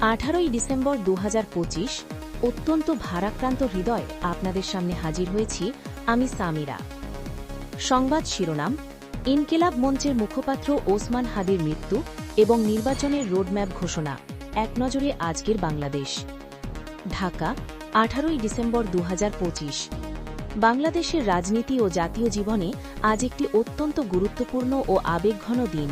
আঠারোই ডিসেম্বর দু হাজার পঁচিশ, অত্যন্ত ভারাক্রান্ত হৃদয় আপনাদের সামনে হাজির হয়েছি আমি সামিরা। সংবাদ শিরোনাম, ইনকেলাব মঞ্চের মুখপাত্র ওসমান হাদির মৃত্যু এবং নির্বাচনের রোডম্যাপ ঘোষণা, এক নজরে আজকের বাংলাদেশ। ঢাকা, আঠারোই ডিসেম্বর দু হাজার পঁচিশ। বাংলাদেশের রাজনীতি ও জাতীয় জীবনে আজ একটি অত্যন্ত গুরুত্বপূর্ণ ও আবেগঘন দিন।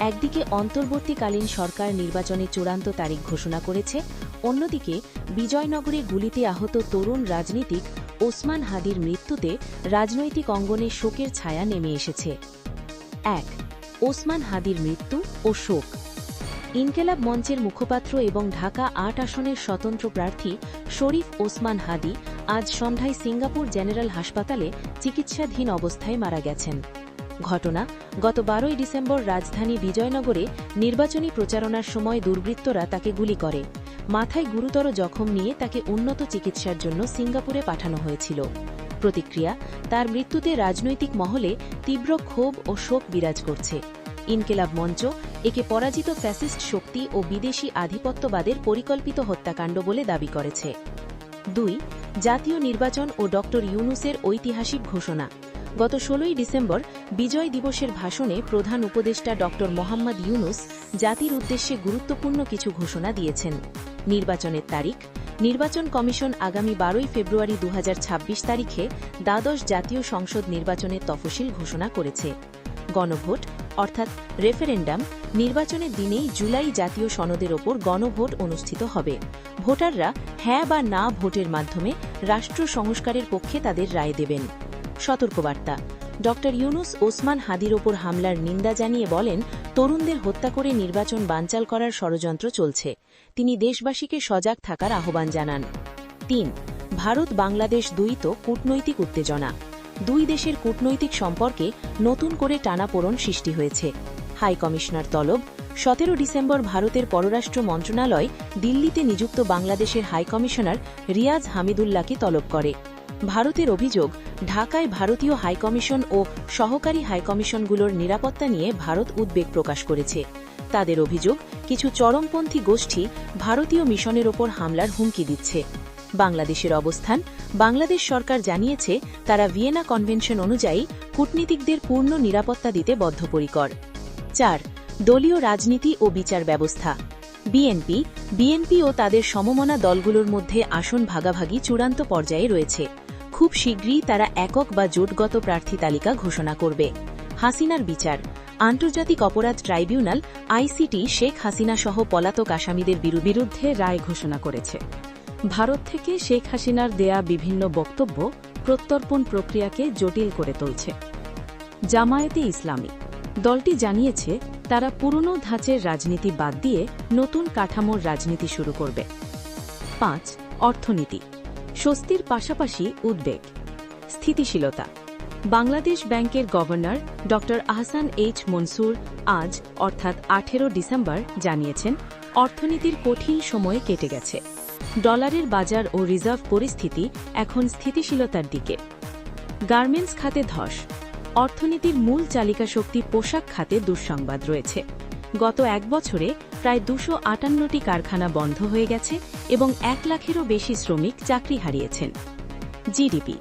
একদিকে অন্তর্বর্তীকালীন সরকার নির্বাচনে চূড়ান্ত তারিখ ঘোষণা করেছে, অন্যদিকে বিজয়নগরে গুলিতে আহত তরুণ রাজনীতিক ওসমান হাদির মৃত্যুতে রাজনৈতিক অঙ্গনে শোকের ছায়া নেমে এসেছে। এক, ওসমান হাদির মৃত্যু ও শোক। ইনকেলাব মঞ্চের মুখপাত্র এবং ঢাকা আট আসনের স্বতন্ত্র প্রার্থী শরীফ ওসমান হাদি আজ সন্ধ্যায় সিঙ্গাপুর জেনারেল হাসপাতালে চিকিৎসাধীন অবস্থায় মারা গেছেন। ঘটনা গত বারোই ডিসেম্বর রাজধানী বিজয়নগরে নির্বাচনী প্রচারণার সময় দুর্বৃত্তরা তাকে গুলি করে। মাথায় গুরুতর জখম নিয়ে তাকে উন্নত চিকিৎসার জন্য সিঙ্গাপুরে পাঠানো হয়েছিল। প্রতিক্রিয়া, তার মৃত্যুতে রাজনৈতিক মহলে তীব্র ক্ষোভ ও শোক বিরাজ করছে। ইনকেলাব মঞ্চ একে পরাজিত ফ্যাসিস্ট শক্তি ও বিদেশি আধিপত্যবাদের পরিকল্পিত হত্যাকাণ্ড বলে দাবি করেছে। দুই, জাতীয় নির্বাচন ও ড ইউনুসের ঐতিহাসিক ঘোষণা। গত ষোলোই ডিসেম্বর বিজয় দিবসের ভাষণে প্রধান উপদেষ্টা ড মোহাম্মদ ইউনুস জাতির উদ্দেশ্যে গুরুত্বপূর্ণ কিছু ঘোষণা দিয়েছেন। নির্বাচনের তারিখ, নির্বাচন কমিশন আগামী বারোই ফেব্রুয়ারি দু হাজার ছাব্বিশ তারিখে দ্বাদশ জাতীয় সংসদ নির্বাচনের তফসিল ঘোষণা করেছে। গণভোট, অর্থাৎ রেফারেন্ডাম, নির্বাচনের দিনেই জুলাই জাতীয় সনদের ওপর গণভোট অনুষ্ঠিত হবে। ভোটাররা হ্যাঁ বা না ভোটের মাধ্যমে রাষ্ট্র সংস্কারের পক্ষে তাদের রায় দেবেন। সতর্কবার্তা। ড. ইউনুস ওসমান হাদির ওপর হামলার নিন্দা জানিয়ে বলেন, তরুণদের হত্যা করে নির্বাচন বানচাল করার ষড়যন্ত্র চলছে। তিনি দেশবাসীকে সজাগ থাকার আহ্বান জানান। তিন, ভারত বাংলাদেশ দ্বৈত কূটনৈতিক উত্তেজনা। দুই দেশের কূটনৈতিক সম্পর্কে নতুন করে টানাপোড়ন সৃষ্টি হয়েছে। হাই কমিশনার তলব সতেরো ডিসেম্বর ভারতের পররাষ্ট্র মন্ত্রণালয় দিল্লিতে নিযুক্ত বাংলাদেশের হাই কমিশনার রিয়াজ হামিদুল্লাহকে তলব করে। ভারতের অভিযোগ, ঢাকায় ভারতীয় হাইকমিশন ও সহকারী হাইকমিশনগুলোর নিরাপত্তা নিয়ে ভারত উদ্বেগ প্রকাশ করেছে। তাদের অভিযোগ, কিছু চরমপন্থী গোষ্ঠী ভারতীয় মিশনের ওপর হামলার হুমকি দিচ্ছে। বাংলাদেশের অবস্থান, বাংলাদেশ সরকার জানিয়েছে, তারা ভিয়েনা কনভেনশন অনুযায়ী কূটনীতিকদের পূর্ণ নিরাপত্তা দিতে বদ্ধপরিকর। চার দলীয় রাজনীতি ও বিচার ব্যবস্থা। বিএনপি বিএনপি ও তাদের সমমনা দলগুলোর মধ্যে আসন ভাগাভাগি চূড়ান্ত পর্যায়ে রয়েছে। খুব শীঘ্রই তারা একক বা জোটগত প্রার্থী তালিকা ঘোষণা করবে। হাসিনার বিচার। আন্তর্জাতিক অপরাধ ট্রাইব্যুনাল আইসিটি শেখ হাসিনা সহ পলাতক আসামিদের বিরুদ্ধে রায় ঘোষণা করেছে। ভারত থেকে শেখ হাসিনার দেয়া বিভিন্ন বক্তব্য প্রত্যর্পণ প্রক্রিয়াকে জটিল করে তুলছে। জামায়াতে ইসলামী। দলটি জানিয়েছে তারা পুরনো ধাঁচের রাজনীতি বাদ দিয়ে নতুন কাঠামোর রাজনীতি শুরু করবে। পাঁচ, অর্থনীতি। স্বস্তির পাশাপাশি উদ্বেগ। স্থিতিশীলতা। বাংলাদেশ ব্যাংকের গভর্নর ড. আহসান এইচ মনসুর আজ, অর্থাৎ আঠেরো ডিসেম্বর, জানিয়েছেন, অর্থনীতির কঠিন সময়ে কেটে গেছে। ডলারের বাজার ও রিজার্ভ পরিস্থিতি এখন স্থিতিশীলতার দিকে। গার্মেন্টস খাতে ধস। অর্থনীতির মূল চালিকা শক্তি পোশাক খাতে দুঃসংবাদ রয়েছে। গত এক বছরে প্রায় দুশো আটান্নটি কারখানা বন্ধ হয়ে গেছে এবং এক লাখেরও বেশি শ্রমিক চাকরি হারিয়েছেন। জিডিপি।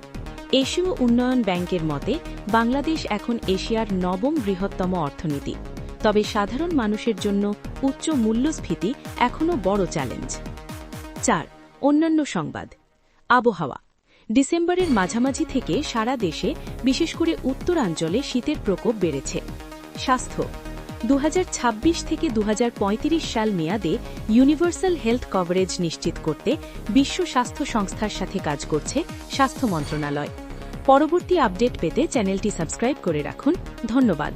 এশীয় উন্নয়ন ব্যাংকের মতে, বাংলাদেশ এখন এশিয়ার নবম বৃহত্তম অর্থনীতি। তবে সাধারণ মানুষের জন্য উচ্চ মূল্যস্ফীতি এখনও বড় চ্যালেঞ্জ। চার, অন্যান্য সংবাদ। আবহাওয়া। ডিসেম্বরের মাঝামাঝি থেকে সারা দেশে, বিশেষ করে উত্তরাঞ্চলে শীতের প্রকোপ বেড়েছে। স্বাস্থ্য। দু হাজার ছাব্বিশ থেকে দু হাজার পঁয়ত্রিশ সাল মেয়াদে ইউনিভার্সাল হেলথ কভারেজ নিশ্চিত করতে বিশ্ব স্বাস্থ্য সংস্থার সাথে কাজ করছে স্বাস্থ্য মন্ত্রণালয়। পরবর্তী আপডেট পেতে চ্যানেলটি সাবস্ক্রাইব করে রাখুন। ধন্যবাদ।